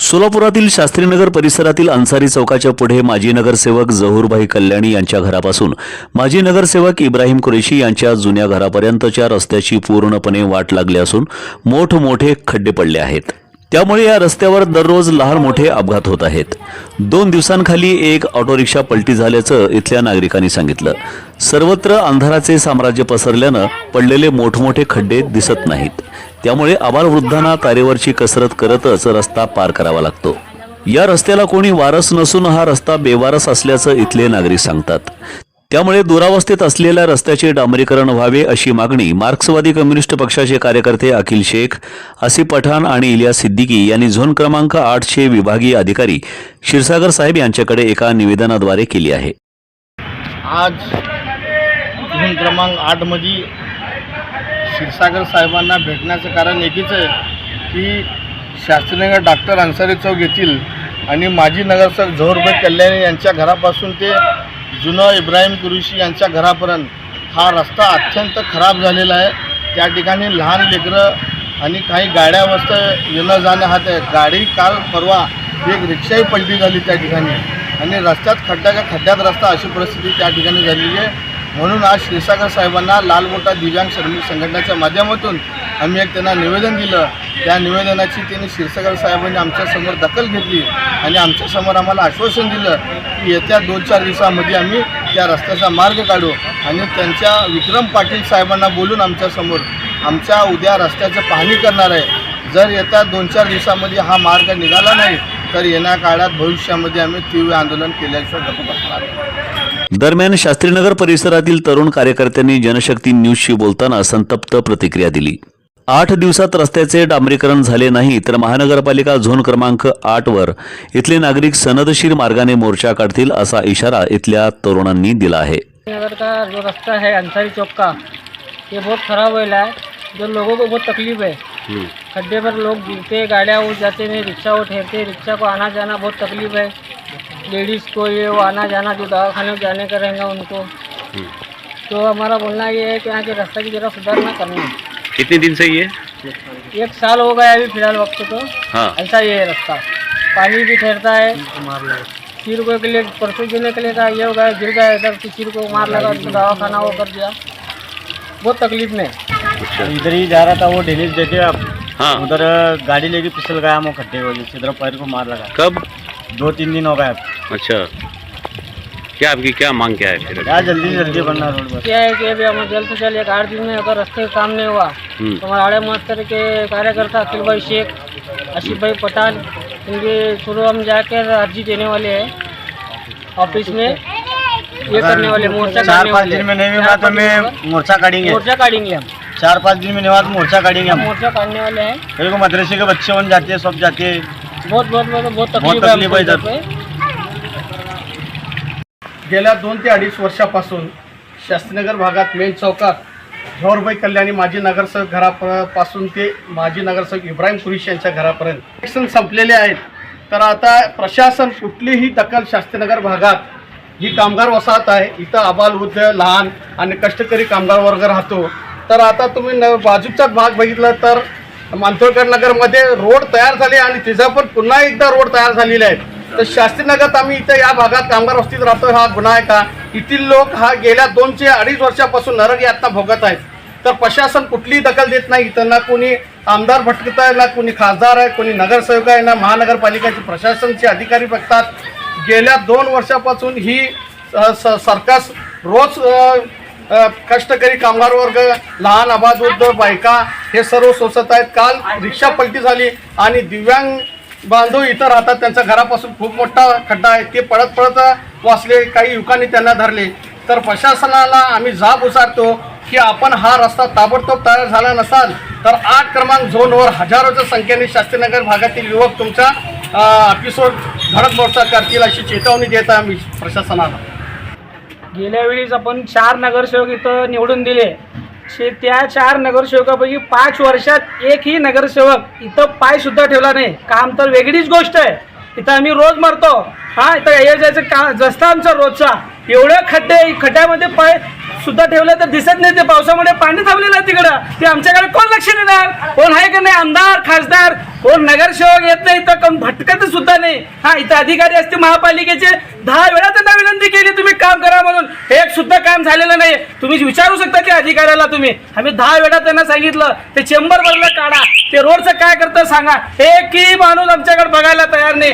सोलापुरातील शास्त्रीनगर परिसरातील अन्सारी चौकाच्या पुढे माजी नगरसेवक जहूरभाई कल्याणी यांच्या घरापासून माजी नगरसेवक इब्राहिम कुरेशी यांच्या जुन्या घरापर्यंतच्या रस्त्याची पूर्णपणे वाट लागली असून मोठमोठे खड्डे पडले आहेत. त्यामुळे या रस्त्यावर दररोज लहान मोठे अपघात होत आहेत. दोन दिवसांखाली एक ऑटो रिक्षा पलटी झाल्याचं इथल्या नागरिकांनी सांगितलं. सर्वत्र अंधाराचे साम्राज्य पसरल्यानं पडलेले मोठमोठे खड्डे दिसत नाहीत. त्यामुळे आबालवृद्धांना तारेवरची कसरत करतच रस्ता पार करावा लागतो. या रस्त्याला कोणी वारस नसून हा रस्ता बेवारस असल्याचं इथले नागरिक सांगतात. त्यामुळे दुरावस्थेत असलेल्या रस्त्याचे डांबरीकरण व्हावे अशी मागणी मार्क्सवादी कम्युनिस्ट पक्षाचे कार्यकर्ते अखिल शेख आसिफ पठाण आणि इलियास सिद्दीकी यांनी झोन क्रमांक आठचे विभागीय अधिकारी क्षीरसागर साहेब यांच्याकडे एका निवेदनाद्वारे केली आहे. आज झोन क्रमांक आठमध्ये क्षीरसागर साहेबांना भेटण्याचं कारण एकच आहे की शास्त्रीनगर डॉक्टर अन्सारी चौक येथील आणि माजी नगरसेवक झोहरभाई कल्याणी यांच्या घरापासून ते जुनं इब्राहिम कुरुशी यांच्या घरापर्यंत हा रस्ता अत्यंत खराब झालेला आहे. त्या ठिकाणी लहान लेकरं आणि काही गाड्या वस्त येणं जाणं हात आहे गाडी काल परवा एक रिक्षाही पलटी झाली त्या ठिकाणी. आणि रस्त्यात खड्ड्याच्या खड्ड्यात रस्ता अशी परिस्थिती त्या ठिकाणी झालेली आहे. म्हणून आज क्षीरसागर साहेबांना लाल मोठा दिव्यांग श्रमिक संघटनेच्या माध्यमातून आम्ही एक त्यांना निवेदन दिलं. त्या निवेदनाची त्यांनी क्षीरसागर साहेबांनी आमच्यासमोर दखल घेतली आणि आमच्यासमोर आम्हाला आश्वासन दिलं की येत्या दोन चार दिवसामध्ये आम्ही त्या रस्त्याचा मार्ग काढू आणि त्यांच्या विक्रम पाटील साहेबांना बोलून आमच्यासमोर आमच्या उद्या रस्त्याचं पाहणी करणार आहे. जर येत्या दोन चार दिवसामध्ये हा मार्ग निघाला नाही तर येण्या काळात भविष्यामध्ये आम्ही तीव्र आंदोलन केल्याशिवाय गप्प बसणार आहे दरम्यान शास्त्रीनगर परिसरातील तरुण कार्यकर्त्यांनी जनशक्ती न्यूजशी बोलताना संतप्त प्रतिक्रिया दिली. आठ दिवसात रस्त्याचे डांबरीकरण झाले नाही तर महानगरपालिका झोन क्रमांक आठ वर इथले नागरिक सनदशीर मार्गाने मोर्चा काढतील असा इशारा इथल्या तरुणांनी दिला आहे. नगर का जो रास्ता है अंसारी चौक का ये बहुत ख़राब हो रहा है जो लोगों को बहुत तकलीफ है खड्डे पर लोग गिरते गाड़ियाँ उठ जाते नहीं रिक्शा वो ठहरते रिक्शा को आना जाना बहुत तकलीफ है लेडीज़ को ये वो आना जाना जो दवाखाने में जाने का रहेगा उनको। तो हमारा बोलना ये है कि यहाँ के रास्ते की जरा सुधार ना करना। है कितने दिन से ये? एक साल हो गया अभी फ़िलहाल वक्त तो हाँ। ऐसा ये है रास्ता। पानी भी ठहरता है। सिर को के लिए परसों गिरने के लिए था ये हो गया गिर गया इधर तो सिर को मार लगा तो दवाखाना वो कर दिया। बहुत तकलीफ़ में। इधर ही जा रहा था वो डेनिस देते आप। हाँ। उधर गाड़ी लेके फिसल गया वो खड्डे को जिससे इधर पैर को मार लगा। कब? दो तीन दिन हो गए अब। अच्छा। क्या आपकी क्या मांग क्या है फिर? क्या जल्दी जल्दी बनना रोड पर क्या है कि अभी हमें जल्द से जल्द एक आठ दिन में अगर रास्ते का काम नहीं हुआ हम्म। तो हमारे आड़े मास्टर के कार्यकर्ता अखिल भाई शेख आशिफ भाई पठान इनके थ्रू हम जाकर अर्जी देने वाले हैं ऑफ़िस में। ये करने वाले मोर्चा चार पाँच दिन में नहीं हुआ तो मैं मोर्चा काटेंगे। मोर्चा काटेंगे हम। चार पाँच दिन में नहीं हुआ तो मोर्चा काटेंगे हम। मोर्चा काटने वाले हैं। मदरसे के बच्चे बन जाते हैं सब जाते हैं। बहुत बहुत बहुत बहुत बहुत तकलीफ़ है गेल्या दोन ते अडीच वर्षापासून शास्त्रीनगर भागात मेन चौकात झोरबाई कल्याणी माजी नगरसेवक घरापासून ते माजी नगरसेवक इब्राहिम कुरिश यांच्या घरापर्यंत. इलेक्शन संपलेले आहेत. तर आता प्रशासन कुठलीही दखल शास्त्रीनगर भागात ही कामगार वसाहत आहे. इथं आबालवृद्ध लहान आणि कष्टकरी कामगार वर्ग राहतो. तर आता तुम्ही न बाजूचाच भाग बघितला तर मांतोळकर नगरमध्ये रोड तयार झाले आणि तिचा पण पुन्हा एकदा रोड तयार झालेले आहेत. तर शास्त्रीनगरात आम्ही इथं या भागात कामगार वस्तीत राहतो हा गुन्हा आहे का? येथील लोक हा गेल्या दोनशे अडीच वर्षापासून नरक यातना भोगत आहेत. तर प्रशासन कुठलीही दखल देत नाही. इथं ना कोणी आमदार भटकत आहे ना कोणी खासदार आहे कोणी नगरसेवक आहे ना महानगरपालिकेचे प्रशासनचे अधिकारी बघतात. गेल्या दोन वर्षापासून ही स- सरकार रोज कष्टकरी कामगार वर्ग लहान आबादवृद्ध बायका हे सर्व सोसत आहेत. काल रिक्षा पलटी झाली आणि दिव्यांग बांधव इथं राहतात त्यांच्या घरापासून खूप मोठा खड्डा आहे. ते पळत पळत वाचले काही युवकांनी त्यांना धरले. तर प्रशासनाला आम्ही जाब उचारतो की आपण हा रस्ता ताबडतोब तयार झाला नसाल तर आठ क्रमांक झोनवर हजारोच्या संख्येने शास्त्रीनगर भागातील युवक तुमच्या ऑफिसवर धडक मोर्चा करतील अशी चेतावणी देत आहे आम्ही प्रशासनाला. गेल्या वेळीच आपण चार नगरसेवक इथं निवडून दिले. शे त्या चार नगरसेवकापैकी पाच वर्षात एकही नगरसेवक इथं पाय सुद्धा ठेवला नाही. काम तर वेगळीच गोष्ट आहे. इथं आम्ही रोज मारतो. हा इथं यायला जायचं का रस्ता आमचा रोजचा. एवढ्या खड्डे खड्ड्यामध्ये पाय सुद्धा ठेवलं तर दिसत नाही ते. पावसामुळे पाणी थांबलेलं आहे तिकडं. ते आमच्याकडे कोण लक्ष देणार? कोण आहे का नाही? आमदार खासदार? कोण नगरसेवक येत नाही? तर कोण भटकत सुद्धा नाही. हा इथं अधिकारी असते महापालिकेचे दहा वेळा त्यांना विनंती केली तुम्ही काम करा म्हणून. एक सुद्धा काम झालेलं नाही तुम्ही विचारू शकता त्या अधिकाऱ्याला तुम्ही. आम्ही दहा वेळा त्यांना सांगितलं ते चेंबर भरलं काढा. ते रोडचं काय करतं सांगा. एकही माणूस आमच्याकडे बघायला तयार नाही.